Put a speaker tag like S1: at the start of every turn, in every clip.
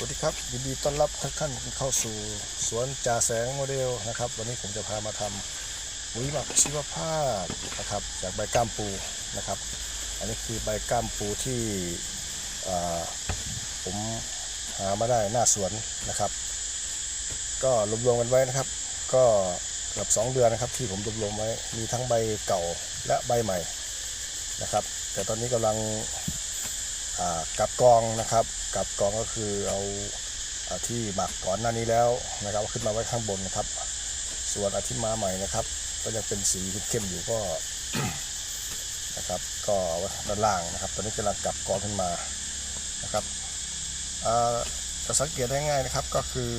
S1: สวัสดีครับยินดีต้อนรับทุกท่านเข้าสู่สวนจ่าแสงโมเดลนะครับ วันนี้ผมจะพามาทำปุ๋ยหมักชีวภาพนะครับ จากใบก้ามปูนะครับ อันนี้คือใบก้ามปูที่ผมหามาได้หน้าสวนนะครับ ก็รวบรวมกันไว้นะครับ ก็เกือบ2เดือนนะครับ ที่ผมรวบรวมไว้มีทั้งใบเก่าและใบใหม่นะครับ แต่ตอนนี้กำลัง กับกองนะครับ กับกองก็คือเอาที่หมักก่อนหน้านี้แล้วนะครับขึ้นมาไว้ข้างบนนะครับ ส่วนอาที่มาใหม่นะครับ ก็ยังเป็นสีเข้มอยู่ก็นะครับก็ด้านล่างนะครับ ตอนนี้กำลังกลับกองขึ้นมานะครับจะสังเกตได้ง่ายนะครับก็คือ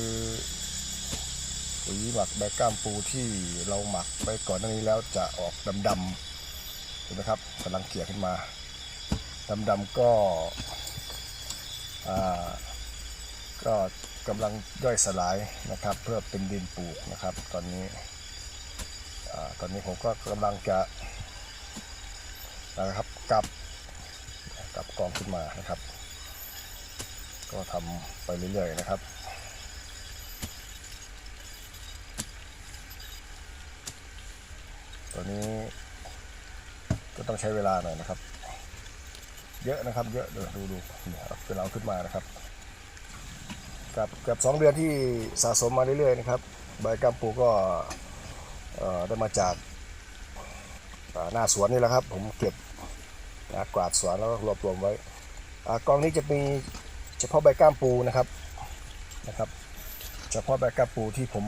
S1: ปุ๋ยหมักใบกล้ามปูที่เราหมักไปก่อนหน้านี้แล้วจะออกดำๆเห็นไหมครับกำลังเกลี่ยขึ้นมา ดำๆก็ก็กำลังย่อยสลายนะครับ เพื่อเป็นดินปลูกนะครับ ตอนนี้ตอนนี้ผมก็กำลังจะนะครับกลับกลับกองขึ้นมานะครับ ก็ทำไปเรื่อยๆนะครับตัวนี้ก็ต้องใช้เวลาหน่อยนะครับ เยอะนะครับ เยอะดูดูดูเนี่ยเอาขึ้นเอาขึ้นมานะครับกับกับสองเดือนที่สะสมมาเรื่อยๆนะครับใบกัมปูก็ได้มาจากหน้าสวนนี่แหละครับ ผมเก็บกวาดสวนแล้วก็รวบรวมไว้กองนี้จะมีเฉพาะใบก้ามปูนะครับนะครับ เฉพาะใบก้ามปูที่ผม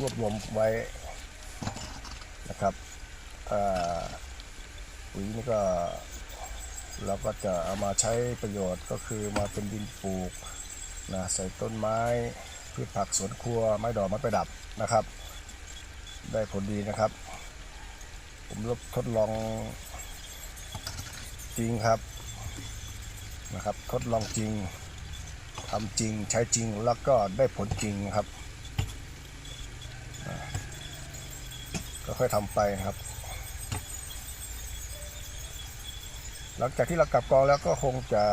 S1: รวบรวมไว้นะครับอ่าปุ๋ยนี่ก็ เราก็จะเอามาใช้ประโยชน์ก็คือมาเป็นดินปลูกนะใส่ต้นไม้พืชผักสวนครัวไม้ดอกไม้ประดับนะครับ ได้ผลดีนะครับ ผมรบทดลองจริงครับนะครับ ทดลองจริงทำจริงใช้จริงแล้วก็ได้ผลจริงครับก็ค่อยทำไปนะครับ หลังจากที่เรากลับกองแล้วก็คงจะ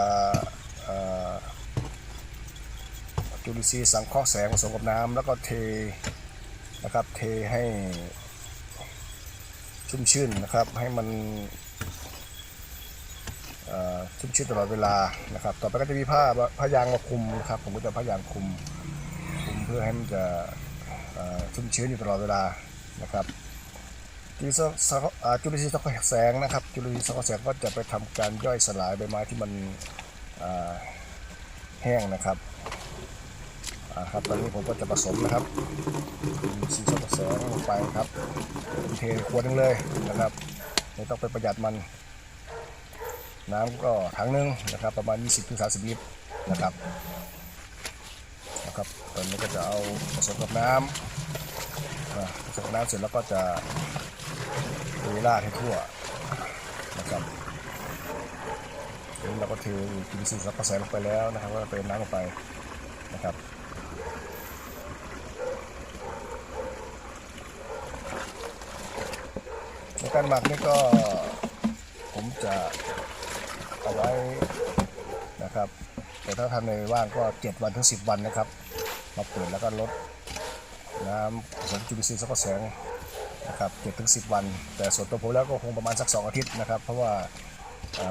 S1: จุลินทรีย์สังเคราะห์แสงผสมกับน้ำแล้วก็เทนะครับเทให้ชุ่มชื่นนะครับให้มันชุ่มชื่นตลอดเวลานะครับ ต่อไปก็จะมีผ้าผ้ายางมาคุมนะครับผมก็จะผ้ายางคุมคุมเพื่อให้มันจะชุ่มชื้นอยู่ตลอดเวลานะครับ จุลินทรีย์สังเคราะห์จุลินทรีย์สังเคราะห์แสงนะครับจุลินทรีย์สังเคราะห์แสงก็จะไปทำการย่อยสลายใบไม้ที่มันแห้งนะครับครับตอนนี้ผมก็จะผสมนะครับจุลินทรีย์สังเคราะห์แสงลงไปครับเทขวดหนึงเลยนะครับไม่ต้องไปประหยัดมัน น้ำก็ถังหนึงนะครับ ประมาณ 20-30 ลิตรนะครับนะครับตอนนี้ก็จะเอาผสมกับน้ำผสมกับน้ำเสร็จแล้วก็จะ เทราดให้ทั่วนะครับนี่เราก็เทกินซีสับกระแสลงไปแล้วนะครับก็เติมน้ำลงไปนะครับในการหมักนี่ก็ผมจะเอาไว้นะครับ แต่ถ้าทำในว่างก็ 7 วันถึง 10 วันนะครับ มาเปิดแล้วก็ลดน้ำผสมจุลินทรีย์สังเคระแสง นะครับเจ็ดถึงสิบวัน แต่ส่วนตัวผมแล้วก็คงประมาณสักสองอาทิตย์นะครับ เพราะว่า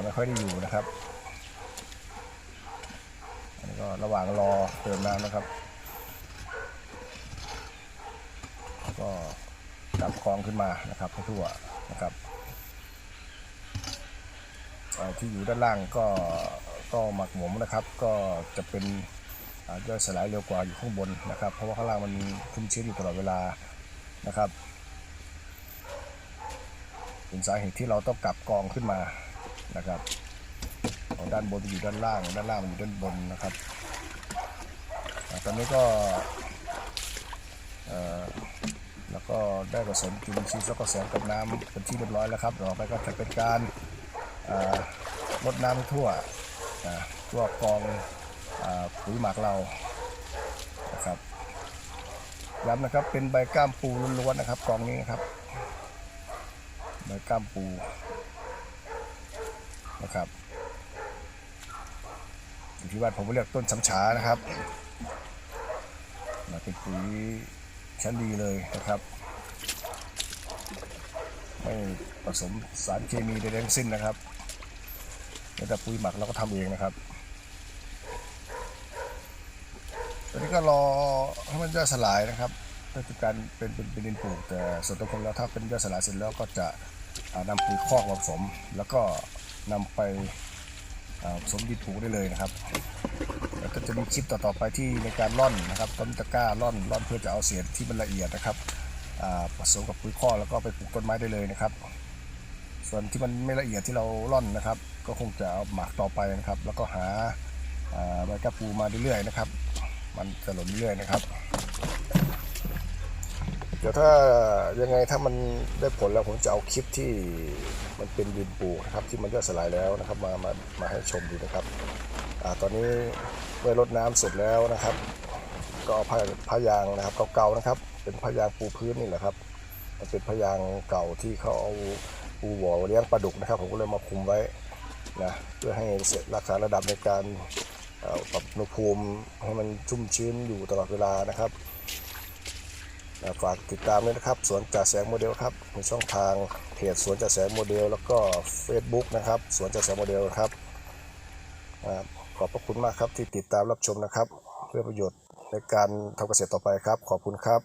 S1: ไม่ค่อยได้อยู่นะครับอันนี้ก็ระหว่างรอเติมน้ำนะครับ ก็กลับคลองขึ้นมานะครับให้ทั่วนะครับที่อยู่ด้านล่างก็ก็หมักหมมนะครับ ก็จะเป็นย่อยสลายเร็วกว่าอยู่ข้างบนนะครับ เพราะว่าข้างล่างมันชุ่มชื้นอยู่ตลอดเวลานะครับ เป็นสาเหตุที่เราต้องกลับกองขึ้นมานะครับของด้านบนอยู่ด้านล่าง ด้านล่างอยู่ด้านบนนะครับตอนนี้ก็แล้วก็ได้ผสมจุลินทรีย์แล้วก็แสงกับน้ำเป็นที่เรียบร้อยแล้วครับต่อไปก็จะเป็นการอ่ารดน้ำทั่วทั่วกองปุ๋ยหมักเรานะครับย้ำนะครับเป็นใบก้ามปูล้วนๆนะครับกองนี้นะครับ ใบกล้ามปูนะครับอยู่ที่บ้านผมเรียกต้นช้ำฉานะครับเป็นปุ๋ยชั้นดีเลยนะครับ ไม่ผสมสารเคมีใดๆทั้งสิ้นนะครับแต่ปุ๋ยหมักเราก็ทำเองนะครับตอนนี้ก็รอให้มันย่อยสลายนะครับ นั่นคือการเป็นเป็นเป็นดินปลูกแต่ส่วนตัวผมแล้วถ้าเป็นยอยสลายเสร็จแล้วก็จะอ่านำปุ๋ยคอกมาผสม แล้วก็นำไปผสมดินปลูกได้เลยนะครับแล้วก็จะมีคลิปต่อๆไปที่ในการร่อนนะครับต้นตะกร้าร่อนร่อนเพื่อจะเอาเศษที่มันละเอียดนะครับผสมกับปุ๋ยคอกแล้วก็ไปปลูกต้นไม้ได้เลยนะครับ ส่วนที่มันไม่ละเอียดที่เราร่อนนะครับ ก็คงจะเอาหมักต่อไปนะครับ แล้วก็หาใบกระปูมาเรื่อยๆนะครับ มันจะหล่นเรื่อยๆนะครับ เดี๋ยวถ้ายังไงถ้ามันได้ผลแล้วผมจะเอาคลิปที่มันเป็นดินปูนะครับที่มันย่อยสลายแล้วนะครับมามามาให้ชมดูนะครับอาตอนนี้เมื่อรดน้ำเสร็จแล้วนะครับ ก็เอาผ้าผ้ายางนะครับเก่าๆนะครับ เป็นผ้ายางปูพื้นนี่แหละครับมันเป็นผ้ายางเก่าที่เขาเอาปูหวอเลี้ยงปลาดุกนะครับ ผมก็เลยมาคุมไว้นะเพื่อให้เสร็จรักษาระดับในการปรับอุณหภูมิให้มันชุ่มชื้นอยู่ตลอดเวลานะครับ ฝากติดตามด้วยนะครับ สวนจ่าแสงโมเดลครับในช่องทางเพจสวนจ่าแสงโมเดล แล้วก็ Facebook นะครับสวนจ่าแสงโมเดลครับขอบพระคุณมากครับที่ติดตามรับชมนะครับ เพื่อประโยชน์ในการทำเกษตรต่อไปครับ ขอบคุณครับ